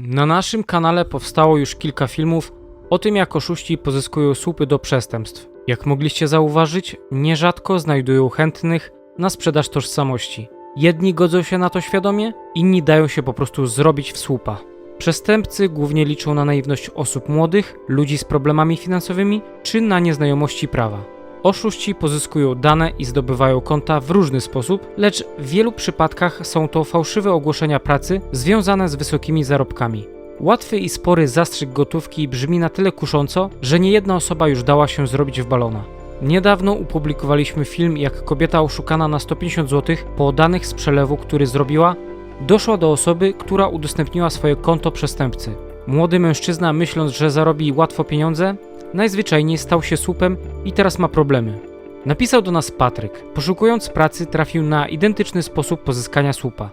Na naszym kanale powstało już kilka filmów o tym, jak oszuści pozyskują słupy do przestępstw. Jak mogliście zauważyć, nierzadko znajdują chętnych na sprzedaż tożsamości. Jedni godzą się na to świadomie, inni dają się po prostu zrobić w słupa. Przestępcy głównie liczą na naiwność osób młodych, ludzi z problemami finansowymi czy na nieznajomości prawa. Oszuści pozyskują dane i zdobywają konta w różny sposób, lecz w wielu przypadkach są to fałszywe ogłoszenia pracy związane z wysokimi zarobkami. Łatwy i spory zastrzyk gotówki brzmi na tyle kusząco, że niejedna osoba już dała się zrobić w balona. Niedawno upublikowaliśmy film, jak kobieta oszukana na 150 zł po danych z przelewu, który zrobiła, doszła do osoby, która udostępniła swoje konto przestępcy. Młody mężczyzna, myśląc, że zarobi łatwo pieniądze, najzwyczajniej stał się słupem i teraz ma problemy. Napisał do nas Patryk. Poszukując pracy, trafił na identyczny sposób pozyskania słupa.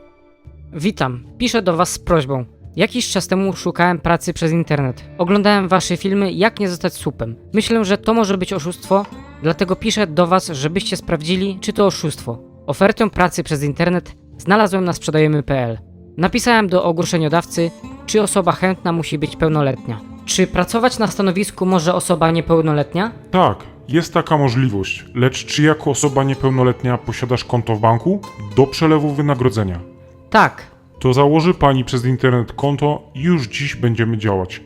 Witam, piszę do Was z prośbą. Jakiś czas temu szukałem pracy przez internet. Oglądałem Wasze filmy, jak nie zostać słupem. Myślę, że to może być oszustwo, dlatego piszę do Was, żebyście sprawdzili, czy to oszustwo. Ofertę pracy przez internet znalazłem na sprzedajemy.pl. Napisałem do ogłoszeniodawcy, czy osoba chętna musi być pełnoletnia. Czy pracować na stanowisku może osoba niepełnoletnia? Tak, jest taka możliwość, lecz czy jako osoba niepełnoletnia posiadasz konto w banku? Do przelewu wynagrodzenia. Tak, To założy pani przez internet konto i już dziś będziemy działać.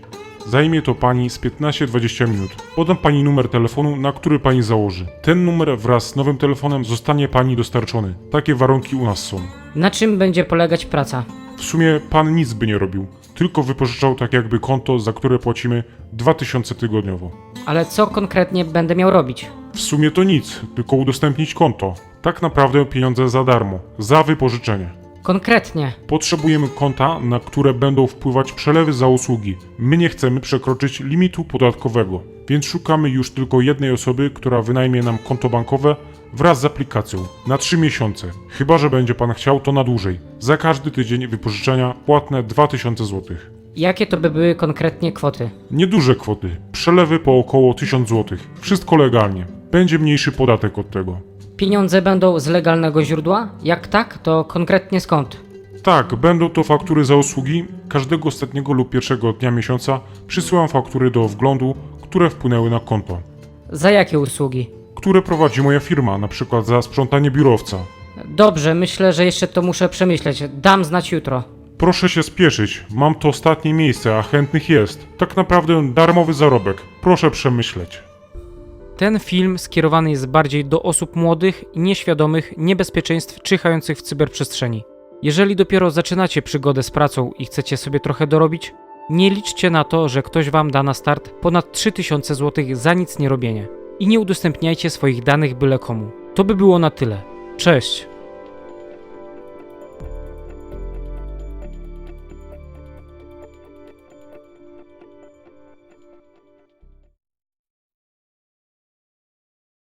Zajmie to pani z 15-20 minut. Podam pani numer telefonu, na który pani założy. Ten numer wraz z nowym telefonem zostanie pani dostarczony. Takie warunki u nas są. na czym będzie polegać praca? W sumie pan nic by nie robił, tylko wypożyczał tak jakby konto, za które płacimy 2000 tygodniowo. Ale co konkretnie będę miał robić? W sumie to nic, tylko udostępnić konto. Tak naprawdę pieniądze za darmo, za wypożyczenie. Konkretnie. Potrzebujemy konta, na które będą wpływać przelewy za usługi. My nie chcemy przekroczyć limitu podatkowego, więc szukamy już tylko jednej osoby, która wynajmie nam konto bankowe wraz z aplikacją na 3 miesiące. Chyba, że będzie pan chciał to na dłużej. Za każdy tydzień wypożyczenia płatne 2000 zł. Jakie to by były konkretnie kwoty? Nieduże kwoty, przelewy po około 1000 zł. Wszystko legalnie. Będzie mniejszy podatek od tego. Pieniądze będą z legalnego źródła? Jak tak, to konkretnie skąd? Tak, będą to faktury za usługi. Każdego ostatniego lub pierwszego dnia miesiąca przysyłam faktury do wglądu, które wpłynęły na konto. Za jakie usługi? Które prowadzi moja firma, na przykład za sprzątanie biurowca. Dobrze, myślę, że jeszcze to muszę przemyśleć. Dam znać jutro. Proszę się spieszyć, mam to ostatnie miejsce, a chętnych jest. Tak naprawdę darmowy zarobek. Proszę przemyśleć. Ten film skierowany jest bardziej do osób młodych nieświadomych niebezpieczeństw czyhających w cyberprzestrzeni. Jeżeli dopiero zaczynacie przygodę z pracą i chcecie sobie trochę dorobić, nie liczcie na to, że ktoś wam da na start ponad 3000 zł za nic nie robienie. I nie udostępniajcie swoich danych byle komu. To by było na tyle. Cześć!